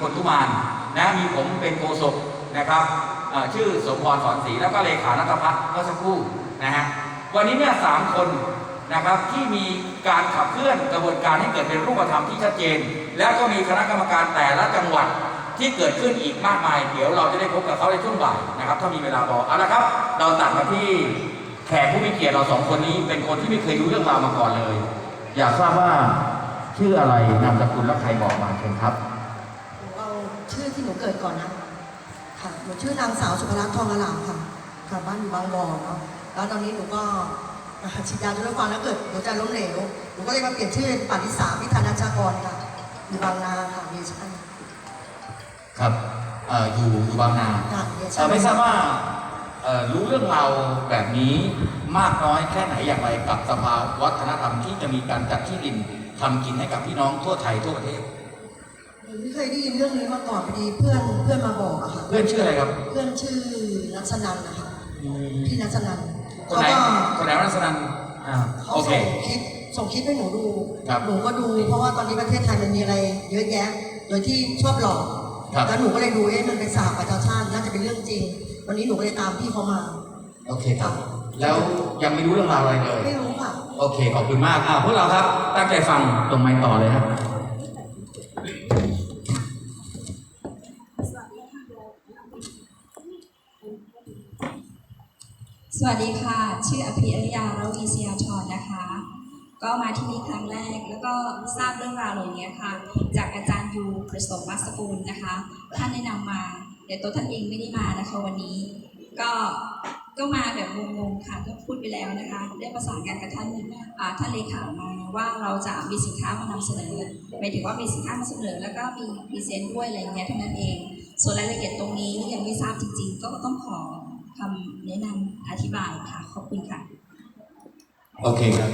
คนทุมานนะมีผมเป็นโฆษกนะครับชื่อสมพรสอนศรีแล้วก็เลขานัทพัฒน์เมื่อสักครู่นะฮะวันนี้เนี่ยสามคนนะครับที่มีการขับเคลื่อนกระบวนการให้เกิดเป็นรูปธรรมที่ชัดเจน แล้วก็มีคณะกรรมการแต่ละจังหวัดที่เกิดขึ้นอีกมากมาย เดี๋ยวเราจะได้พบกับเขาในช่วงบ่ายนะครับ ถ้ามีเวลาพอเอาละครับ เราตัดมาที่แขกผู้มีเกียรติเราสองคนนี้ เป็นคนที่ไม่เคยรู้เรื่องราวมาก่อนเลย อยากทราบว่าชื่ออะไรนามสกุลและใครบอกมาเชิญครับ ที่หนูเกิดก่อนนะ ค่ะ หนูชื่อนางสาวสุภรัตน์ทองอลามค่ะค่ะบ้านอยู่บางบ่อเนาะ แล้วตอนนี้หนูก็อ่าฉีดยาจุลฟันแล้วเกิดหัวใจล้มเหลว หนูก็เลยมาเปลี่ยนชื่อเป็นปาริสาพิธานัชชากรค่ะ อยู่บางนาค่ะเมียชันครับเอ่ออยู่อยู่บางนาค่ะเมียชัเอ่อนไม่ทราบว่าเอ่อรู้เรื่องราวแบบนี้มากน้อยแค่ไหนอย่างไรกับสภาวัฒนธรรมที่จะมีการจัดที่ดินทำกินให้กับพี่น้องทั่วไทยทั่วประเทศ หนูไม่เคยได้ยินเรื่องนี้มาก่อนพอดีเพื่อนเพื่อนมาบอกอะค่ะ เพื่อนชื่ออะไรครับเพื่อนชื่อนัชนันนะคะพี่นัชนันคนเขาไหนก็คนไหนรัศนันอ่าเขาโอเค ส่งคลิปส่งคลิปให้หนูดูครับ หนูก็ดู เพราะว่าตอนนี้ประเทศไทยมันมีอะไร เยอะแยะ โดยที่ชอบหลอกครับแล้วหนูก็เลยดูเอ๊ะมันเป็นสาบประชาชาติน่าจะเป็นเรื่องจริง วันนี้หนูก็เลยตามพี่เขามา โอเคครับ แล้วยังไม่รู้เรื่องราวอะไรเลย ไม่รู้ค่ะ โอเค ขอบคุณมากอ่าพวกเราครับ ตั้งใจฟังตรงไม้ต่อเลยครับ ส วัสดีค่ะ ชื่ออภิอริยาระวีศยาธรนะคะ ก็มาที่นี่ครั้งแรก แล้วก็ทราบเรื่องราวเหล่านี้ค่ะ จากอาจารย์ยูประสมมัสกุลนะคะ ท่านแนะนำมา แต่ตัวท่านเองไม่ได้มานะคะวันนี้ ก็ก็มาแบบงงๆค่ะก็พูดไปแล้วนะคะ ได้ประสานงานกับท่านอ่าท่านเลขามาว่าเราจะมีสินค้ามานำเสนอหมายถึงว่ามีสินค้ามาเสนอ แล้วก็มีพรีเซนต์ด้วยอะไรเงี้ยเท่านั้นเอง ส่วนรายละเอียดตรงนี้ยังไม่ทราบจริงๆ ก็ต้องขอ คำแนะนำอธิบายค่ะ ขอบคุณค่ะ โอเคครับ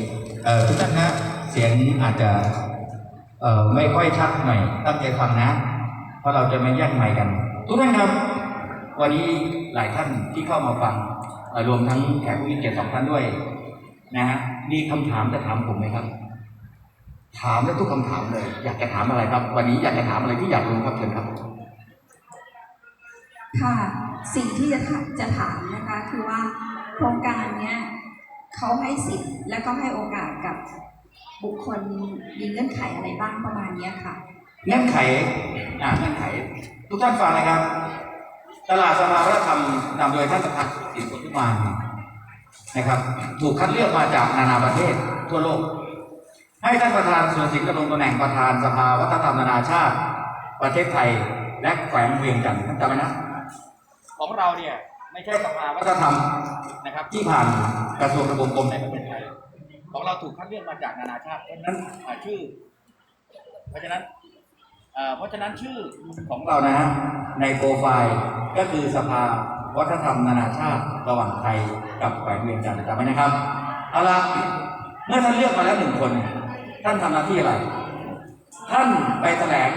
ทุกท่านนะเสียงอาจจะไม่ค่อยชัดหน่อยตั้งใจฟังนะ เพราะเราจะไม่แย่งไมค์กัน ทุกท่านครับ วันนี้หลายท่านที่เข้ามาฟังรวมทั้งแขกผู้มีเกียรติสองท่านด้วย นะฮะมีคำถามจะถามผมไหมครับ ถามได้ทุกคำถามเลย อยากจะถามอะไรครับ วันนี้อยากจะถามอะไรที่อยากรู้ครับเชิญครับ ค่ะสิ่งที่จะจะถามนะคะคือว่าโครงการเนี้ยเขาให้สิทธิ์และก็ให้โอกาสกับบุคคลมีเงื่อนไขอะไรบ้างประมาณเนี้ยค่ะเงื่อนไขอ่าเงื่อนไข ทุกท่านฟังนะครับ ตลาดสภาวัฒนธรรมนำโดยท่านประธานสินสุทุมานนะครับ ถูกคัดเลือกมาจากนานาประเทศทั่วโลก ให้ท่านประธานสุรสิงห์ดำรงตำแหน่งประธานสภาวัฒนธรรมนานาชาติ ประเทศไทยและแขวงเวียงจันทร์ท่านจำไว้นะ ของเราเนี่ยไม่ใช่สภาวัฒนธรรมนะครับที่ผ่านกระทรวงทบวงกรมในประเทศไทยของเราถูกคัดเลือกมาจากนานาชาติเพราะฉะนั้นชื่อ เพราะฉะนั้นเอ่อเพราะฉะนั้นชื่อของเรานะฮะในโปรไฟล์ก็คือสภาวัฒนธรรมนานาชาติระหว่างไทยกับแขวงเวียงจันทร์จำไว้นะครับเอาละเมื่อท่านเลือกมาแล้วหนึ่งคน ท่านทำหน้าที่อะไร ท่านไปแถลง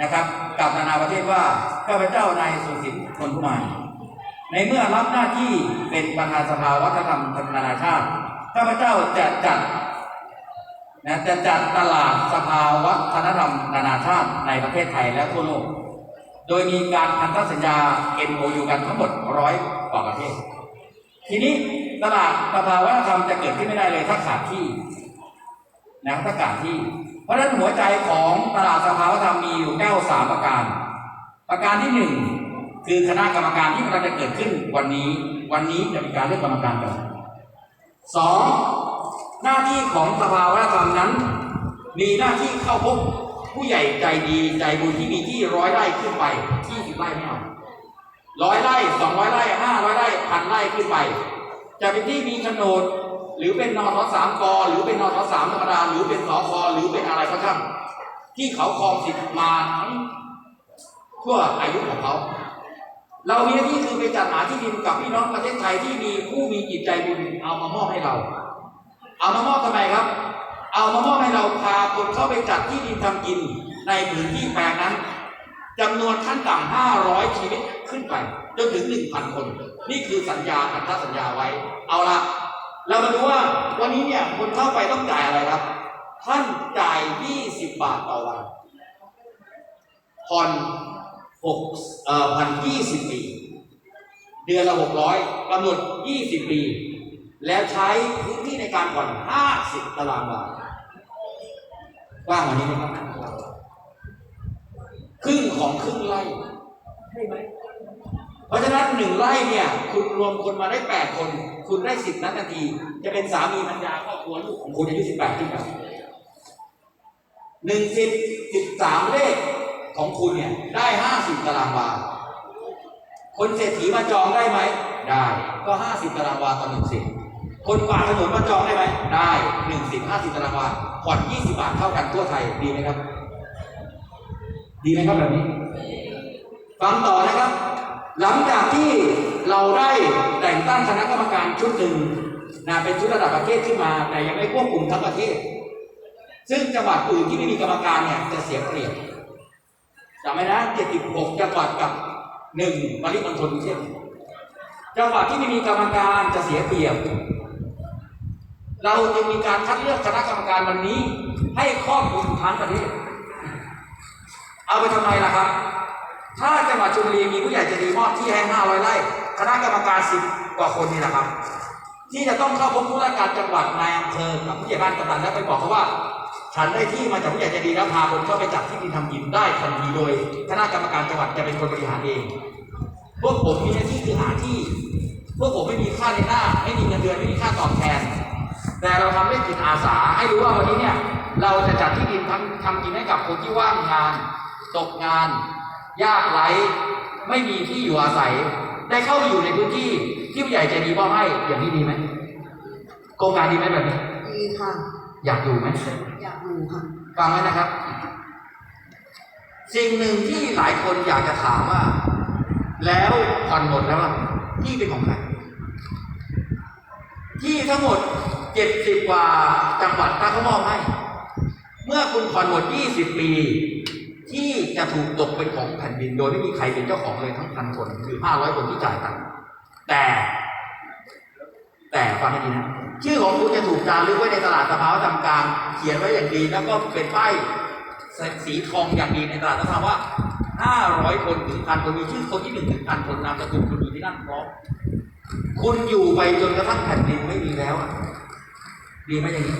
นะครับกับนานาประเทศว่าข้าพเจ้านายสุสินคนผู้มานในเมื่อรับหน้าที่เป็นประธานสภาวัฒนธรรมนานาชาติข้าพเจ้าจะจัดนะจะจัดตลาดสภาวัฒนธรรมนานาชาติในประเทศไทยและทั่วโลก โดยมีการพันธสัญญา MOU กันทั้งหมดร้อยกว่าประเทศ ทีนี้ตลาดสภาวัฒนธรรมจะเกิดขึ้นไม่ได้เลยถ้าขาดที่ นะถ้าขาดที่ เพราะฉะนั้นหัวใจของตลาดสภาวธรรมมีอยู่เก้าสามประการ ประการที่หนึ่งคือคณะกรรมการที่กำลังจะเกิดขึ้นวันนี้ วันนี้จะมีการเลือกกรรมการกันสองหน้าที่ของสภาวธรรมนั้น มีหน้าที่เข้าพบผู้ใหญ่ใจดีใจบุญที่มีที่ร้อยไร่ขึ้นไปที่สิบไร่ไม่เอาร้อยไร่สองร้อยไร่ห้าร้อยไร่พันไร่ขึ้นไป จะเป็นที่มีโฉนดหรือเป็นนทสามกหรือเป็นนทสามธรรมดาหรือเป็นสคอหรือเป็นอะไรก็ช่างที่เขาครองสิทธิ์มาทั้งทั่วอายุของเขา เรามีหน้าที่คือไปจัดหาที่ดินกับพี่น้องประเทศไทยที่มีผู้มีจิตใจบุญเอามามอบให้เรา เอามามอบทำไมครับ เอามามอบให้เราพาคนเข้าไปจัดที่ดินทำกินในพื้นที่แปลงนั้นจำนวนขั้นต่ำ500 ชีวิตขึ้นไป จนถึง1,000คน นี่คือสัญญาพันธสัญญาไว้ เอาละเรามาดูว่าวันนี้เนี่ยคนเข้าไปต้องจ่ายอะไรครับ ท่านจ่าย 20 บาทต่อวันพผ่อนหกเอ่อผ่อนยี่สิบปี เดือนละหกร้อยกำหนดยี่สิบปี แล้วใช้พื้นที่ในการผ่อนห้าสิบตารางวากว้างว่านี้ไหมครับครึ่งของครึ่งไร่ใช่ไหม ราะฉะนั้นหนึ่งไร่เนี่ย คุณรวมคนมาได้แปดคน คุณได้สิบนาที จะเป็นสามีภรรยาครอบครัวลูกของคุณอายุสิบแปดขึ้นไปหนึ่งสิบสิบสามเลขของคุณเนี่ย ได้ห้าสิบตารางวา คนเศรษฐีมาจองได้ไหม ได้ ก็ห้าสิบตารางวาต่อหนึ่งสิบคนกวาดถนนมาจองได้ไหม ได้หนึ่งสิบห้าสิบตารางวาผ่อนยี่สิบบาทเท่ากันทั่วไทยดีไหมครับ ดีไหมครับแบบนี้ ฟังต่อนะครับ หลังจากที่เราได้แต่งตั้งคณะกรรมการชุดหนึ่งนะเป็นชุดระดับประเทศขึ้นมา แต่ยังไม่ควบคุมทั้งประเทศ ซึ่งจังหวัดอื่นที่ไม่มีกรรมการเนี่ยจะเสียเปรียบจำไว้นะ76จังหวัดกับหนึ่งปริมณฑลกรุงเทพจังหวัดที่ไม่มีกรรมการจะเสียเปรียบ เราจึงมีการคัดเลือกคณะกรรมการวันนี้ ให้ครอบคลุมทั้งประเทศ เอาไปทำไมล่ะครับ ถ้าจังหวัดชลบุรีมีผู้ใหญ่ใจดีมอบที่ให้500ไร่คณะกรรมการ10กว่าคนนี่แหละครับ ที่จะต้องเข้าพบผู้ราชการจังหวัดนายอำเภอกับผู้ใหญ่บ้านกำนันแล้วไปบอกเขาว่า ฉันได้ที่มาจากผู้ใหญ่ใจดีแล้วพาคนเข้าไปจัดที่ดินทำกินได้ทันทีโดยคณะกรรมการจังหวัดจะเป็นคนบริหารเอง พวกผมมีหน้าที่คือหาที่ พวกผมไม่มีค่าในหน้า ไม่มีเงินเดือนไม่มีค่าตอบแทน แต่เราทำด้วยจิตอาสาให้รู้ว่าวันนี้เนี่ยเราจะจัดที่ดินทำทำกินให้กับคนที่ว่างงาน ตกงาน ยากไร้ไม่มีที่อยู่อาศัย ได้เข้าไปอยู่ในพื้นที่ที่ผู้ใหญ่ใจดีมอบให้อย่างนี้ดีไหมโครงการดีไหมแบบนี้ ดีค่ะ อยากอยู่ไหมอยากดูค่ะฟังไว้นะครับ สิ่งหนึ่งที่หลายคนอยากจะถามว่า แล้วผ่อนหมดแล้วล่ะที่เป็นของใครที่ทั้งหมดเจ็ดสิบกว่าจังหวัดถ้าเขามอบให้ เมื่อคุณผ่อนหมดยี่สิบปี ที่จะถูกตกเป็นของแผ่นดิน โดยไม่มีใครเป็นเจ้าของเลยทั้งพันคนคือห้าร้อยคนที่จ่ายตังค์แต่ แต่ฟังให้ดีนะชื่อของคุณจะถูกจารึกไว้ในตลาดสภาวธรรมกลางเขียนไว้อย่างดีแล้วก็เป็นป้ายสีทองอย่างดีในตลาดสภาว่า500คนถึงพันคนมีชื่อคนที่หนึ่งถึงพันคนนามสกุลคุณอยู่ที่นั่นพร้อมคุณอยู่ไปจนกระทั่งแผ่นดินไม่มีแล้วอะดีไหมอย่างนี้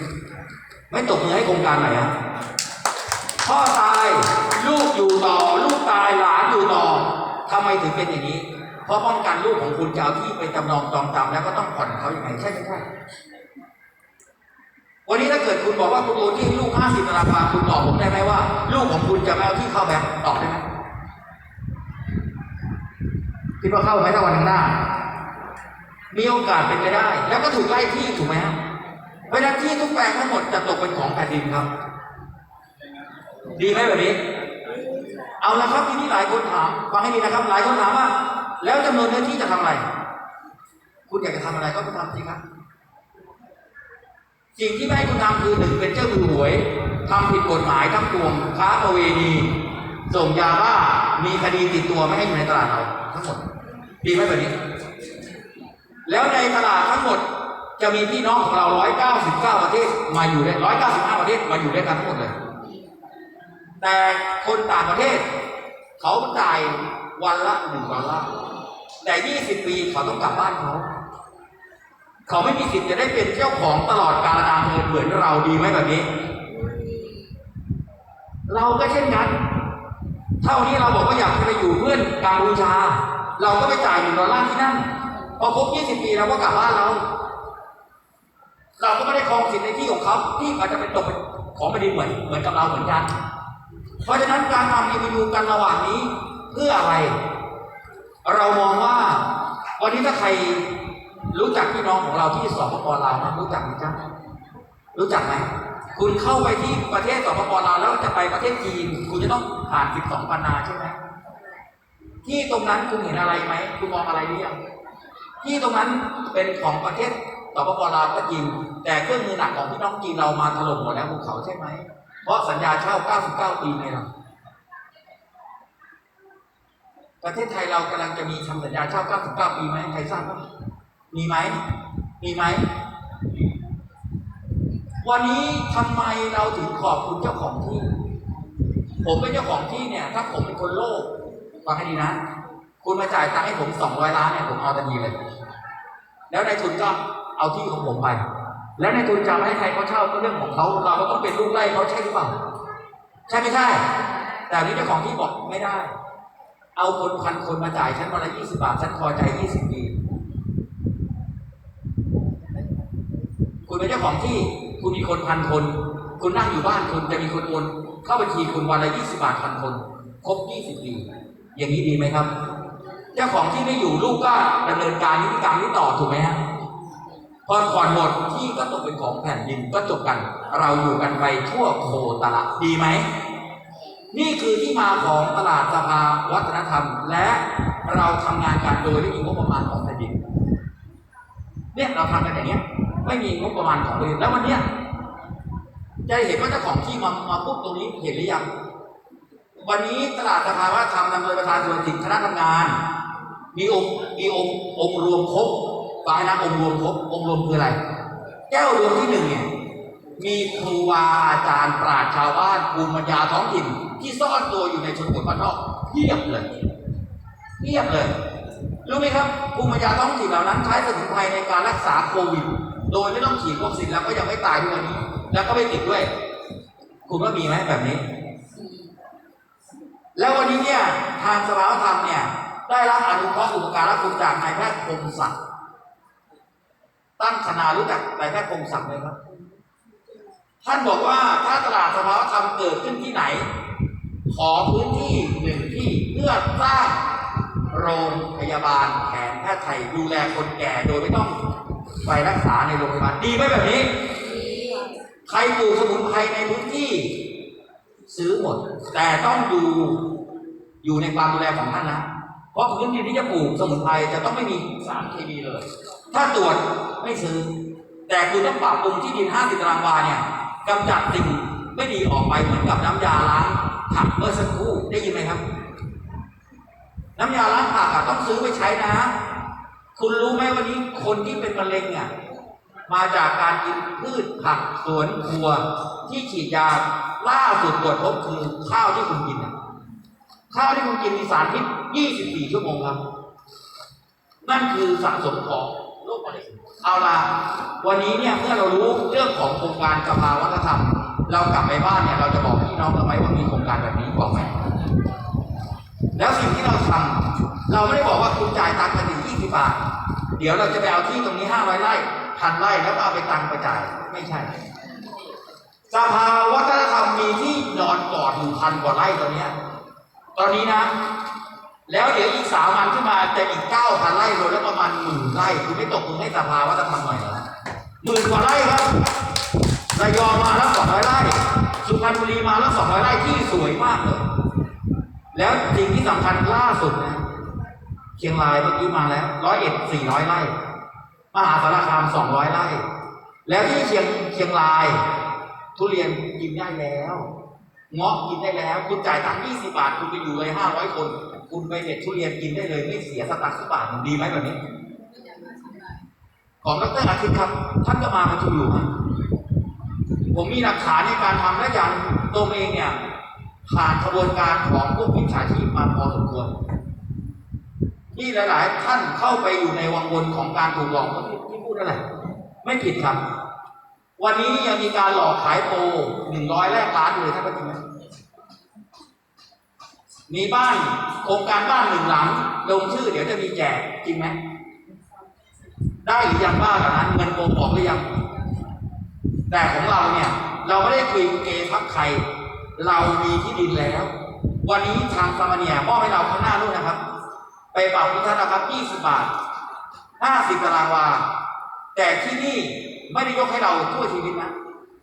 ไม่ตกมือให้โครงการไหนอะ พ่อตายลูกอยู่ต่อ ลูกตายหลานอยู่ต่อทำไมถึงเป็นอย่างนี้ เพราะป้องกันลูกของคุณจะเอาที่ไปจำนองจองจำแล้วก็ต้องผ่อนเขาอย่างไรใช่ไหมใช่วันนี้ถ้าเกิดคุณบอกว่าคุณโอนที่ลูก50ตารางวาคุณตอบผมได้ไหมว่า ลูกของคุณจะไม่เอาที่เข้าแบงก์ตอบได้ไหมคิดว่าเข้าไหมถ้าวันข้างหน้า มีโอกาสเป็นไปได้ แล้วก็ถูกไล่ที่ถูกไหมฮะเพราที่ทุกแปลงทั้งหมดจะตกเป็นของแผ่นดินครับ ดีไหมแบบนี้ เอาละครับทีนี้หลายคนถามฟังให้ดีนะครับ หลายคนถามว่า แล้วจำนวนเนื้อที่จะทำอะไร คุณอยากจะทำอะไรก็ไปทำสิครับ สิ่งที่ไม่ให้คุณทำคือหนึ่งเป็นเจ้ามือหวยทำผิดกฎหมายทั้งปวงค้าประเวณี ส่งยาบ้ามีคดีติดตัวไม่ให้อยู่ในตลาดเราทั้งหมดดีไหมแบบนี้ แล้วในตลาดทั้งหมดจะมีพี่น้องของเรา 199 ประเทศมาอยู่ด้วย195 ประเทศมาอยู่ด้วยกันทั้งหมดเลย แต่คนต่างประเทศ เขาจ่ายวันละหนึ่งดอลลาร์แต่20ปีเขาต้องกลับบ้านเขาเขาไม่มีสิทธิ์จะได้เป็นเจ้าของตลอดกาลนานเทินเหมือนเราดีไหมแบบนี้ เราก็เช่นกันเท่านี้เราบอกว่าอยากจะไปอยู่เพื่อนกัมพูชา เราก็ไปจ่ายหนึ่งดอลลาร์ที่นั่นพอครบ20ปีเราก็กลับบ้านเรา เราก็ไม่ได้ครองสิทธิ์ในที่ของเขาที่อาจจะเป็นตกเป็นของแผ่นดินเหมือนเหมือนกับเราเหมือนกัน เพราะฉะนั้นการทำอีวีกันระหว่างนี้เพื่ออะไร เรามองว่าวันนี้ถ้าใครรู้จักพี่น้องของเราที่สปปลาวนะรู้จักไหมจ๊ะรู้จักไหมคุณเข้าไปที่ประเทศสปปลาวแล้วจะไปประเทศจีน คุณจะต้องผ่าน 12ปันนาใช่ไหมที่ตรงนั้นคุณเห็นอะไรไหมคุณมองอะไรหรือยังที่ตรงนั้นเป็นของประเทศสปปลาวก็จริงแต่เครื่องมือหนักของพี่น้องจีนเรามาถล่มหมดแล้วภูเขาใช่ไหม เพราะสัญญาเช่า 99 ปีไงล่ะประเทศไทยเรากำลังจะมีทำสัญญาเช่า 99 ปีไหมใครทราบบ้างมีไหม มีไหม วันนี้ทำไมเราถึงขอบคุณเจ้าของที่ ผมเป็นเจ้าของที่เนี่ย ถ้าผมเป็นคนโลภฟังให้ดีนะ คุณมาจ่ายตังค์ให้ผมสองร้อยล้านเนี่ย ผมเอาทันทีเลย แล้วนายทุนก็เอาที่ของผมไป แล้วนทุนจะไม่ให้ใครเขาเช่าก็เรื่องของเขาเราก็ต้องเป็นลูกไล่เขาใช่หรือเปล่าใช่ไม่ใช่ แต่อันนี้เจ้าของที่บอกไม่ได้ เอาคนพันคนมาจ่ายฉันวันละยี่สิบาทฉันพอใจยี่สิบปีคุณเป็นเจ้าของที่คุณมีคนพันคน คุณนั่งอยู่บ้านคุณจะมีคนโอนเข้าบัญชีคุณวันละยี่สิบาทพันคน ครบยี่สิบปีอย่างนี้ดีไหมครับ เจ้าของที่ไม่อยู่ลูกก็ดำเนินการนิติกรรมนี้ต่อถูกไหมฮะ พอผ่อนหมดที่ก็ตกเป็นของแผ่นดินก็จบกัน เราอยู่กันไปทั่วโคตรดีไหม นี่คือที่มาของตลาดสภาวัฒนธรรม และเราทำงานกันโดยไม่มีงบประมาณของแผ่นดินเนี่ยเราทำกันอย่างเนี้ย ไม่มีงบประมาณของเลยแล้ววันเนี้ยจะเห็นว่าเจ้าของที่มามาปุ๊บตรงนี้เห็นหรือยังวันนี้ตลาดสภาวัฒนธรรมนำโดยประธานส่วนจิตคณะทำงาน มีองค์มีองค์องค์รวมครบ ฟังให้นะองค์รวมครบองค์รวมคืออะไร แก้วรวมที่หนึ่งเนี่ยมีครูบาอาจารย์ปราชญ์ชาวบ้านภูมิปัญญาท้องถิ่น ที่ซ่อนตัวอยู่ในชนบทบ้านนอกเพียบเลยเพียบเลย รู้ไหมครับภูมิปัญญาท้องถิ่นเหล่านั้นใช้สมุนไพรในการรักษาโควิด โดยไม่ต้องฉีดวัคซีนแล้วก็ยังไม่ตายทุกวันนี้ แล้วก็ไม่ติดด้วย คุณว่ามีไหมแบบนี้ แล้ววันนี้เนี่ยทางสภาวธรรมเนี่ย ได้รับอนุเคราะห์อุปการะคุณจากนายแพทย์คมศักดิ์ ตั้งคณะรู้จักนายแพทย์คมศักดิ์ไหมครับ ท่านบอกว่าถ้าตลาดสภาวธรรมเกิดขึ้นที่ไหน ขอพื้นที่หนึ่งที่เพื่อสร้างโรงพยาบาลแผนแพทย์ไทยดูแลคนแก่โดยไม่ต้องไปรักษาในโรงพยาบาลดีไหมแบบนี้ ใครปลูกสมุนไพรในพื้นที่ ซื้อหมด แต่ต้องดูอยู่ในความดูแลของท่านนะเพราะพื้นที่ที่จะปลูกสมุนไพรจะต้องไม่มีสารเคมีเลย ถ้าตรวจไม่ซื้อ แต่คุณต้องปรับปรุงที่ดิน 50 ตารางวาเนี่ยกำจัดสิ่งไม่ดีออกไปเหมือนกับน้ำยาล้างผักเมื่อสักครู่ได้ยินไหมครับ น้ำยาล้างผักต้องซื้อไปใช้นะ คุณรู้ไหมวันนี้คนที่เป็นมะเร็งอะมาจากการกินพืชผักสวนครัวที่ฉีดยาล่าสุดตรวจพบคือข้าวที่คุณกินข้าวที่คุณกินมีสารพิษ 24 ชั่วโมงครับ นั่นคือสะสมของ เอาล่ะ วันนี้เนี่ยเมื่อเรารู้เรื่องของโครงการสภาวัฒนธรรม เรากลับไปบ้านเนี่ยเราจะบอกพี่น้องเราไหมว่ามีโครงการแบบนี้บอกไหมแล้วสิ่งที่เราทำเราไม่ได้บอกว่าคุณจ่ายตังค์มาถึง20บาท เดี๋ยวเราจะไปเอาที่ตรงนี้500ไร่พันไร่แล้วเอาไปตังค์ไปจ่ายไม่ใช่สภาวัฒนธรรมมีที่นอนกอดอยู่พันกว่าไร่ตอนเนี้ยตอนนี้นะ แล้วเดี๋ยวอีกสามวันขึ้นมาจะอีกเก้าพันไร่รวมแล้วประมาณหมื่นไร่คุณไม่ตกคุณให้สภาวัฒนธรรมหน่อยเหรอหมื่นกว่าไร่ครับระยองมาแล้วสองร้อยไร่สุพรรณบุรีมาแล้วสองร้อยไร่ที่สวยมากเลย แล้วสิ่งที่สำคัญล่าสุดนะเชียงรายเมื่อกี้มาแล้วร้อยเอ็ดสี่ร้อยไร่มหาสารคามสองร้อยไร่ แล้วที่เชียงเชียงราย ทุเรียนกินได้แล้วเงาะกินได้แล้ว คุณจ่ายตังค์ยี่สิบาท คุณไปอยู่เลยห้าร้อยคน คุณไปเด็ดทุเรียนกินได้เลย ไม่เสียสตางค์สักบาทหนึ่งดีไหมแบบนี้ ของดรอาทิตย์ครับ ท่านก็มาประชุมอยู่ ผมมีหลักฐานในการทำและอย่างตัวเองเนี่ยผ่านกระบวนการของพวกมิจฉาชีพมาพอสมควรที่หลาย ๆ ท่านเข้าไปอยู่ในวังวนของการถูกหลอกที่พูดอะไรไม่ผิดครับ วันนี้ยังมีการหลอกขายโปรหนึ่งร้อยแรกล้านอยู่เลยท่านประธาน มีบ้านโครงการบ้านหนึ่งหลัง ลงชื่อเดี๋ยวจะมีแจกจริงไหมได้หรือยังบ้านหล่านั้นเงินโกงออกหรือยัง แต่ของเราเนี่ย เราไม่ได้คุยเกทับใคร เรามีที่ดินแล้ว วันนี้ทางสามเนียมอบให้เราข้างหน้านู่นนะครับ ไปปรับพิธนะครับ20บาท50ตารางวา แต่ที่นี่ไม่ได้ยกให้เราทั่วชีวิตนะ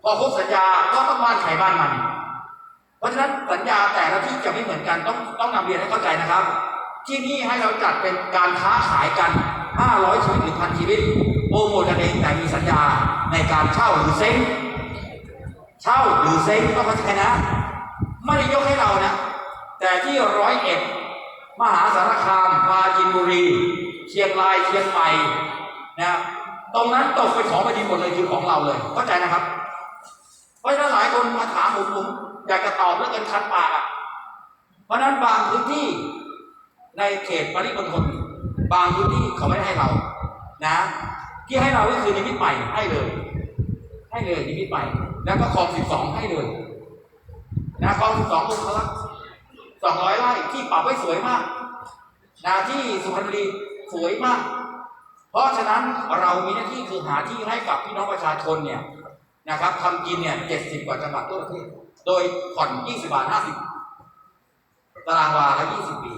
พอครบสัญญาก็ต้องบ้านใครบ้านมัน เพราะฉะนั้นสัญญาแต่ละที่จะไม่เหมือนกันต้องต้องนำเรียนให้เข้าใจนะครับ ที่นี่ให้เราจัดเป็นการค้าขายกัน 500ชีวิตหรือพันชีวิตโปรโมทกันเองแต่มีสัญญาในการเช่าหรือเซ้งเช่าหรือเซ้งก็เข้าใจนะไม่ได้ยกให้เรานะ แต่ที่ร้อยเอ็ดมหาสารคามปราจีนบุรีเชียงรายเชียงใหม่นะตรงนั้นตกเป็นของแผ่นดินหมดเลยคือของเราเลยเข้าใจนะครับ เพราะฉะนั้นหลายคนมาถามผมผม อยากจะตอบเรื่องเงินคันปากอะเพราะนั้นบางพื้นที่ในเขตปริมณฑลบางพื้นที่เขาไม่ให้เรา นะ ที่ให้เราก็คือนิมิตใหม่ให้เลย ให้เลยนิมิตใหม่ แล้วก็คลองสิบสองให้เลยนะคลองสิบสององค์ละสองร้อยไร่ที่ปรับไว้สวยมากนะที่สุพรรณบุรีสวยมาก เพราะฉะนั้นเรามีหน้าที่คือหาที่ให้กับพี่น้องประชาชนเนี่ยนะครับทำกินเนี่ยเจ็ดสิบกว่าจังหวัดทั่วประเทศ โดยผ่อน 20 บาท 50 ตารางวาละ 20 ปี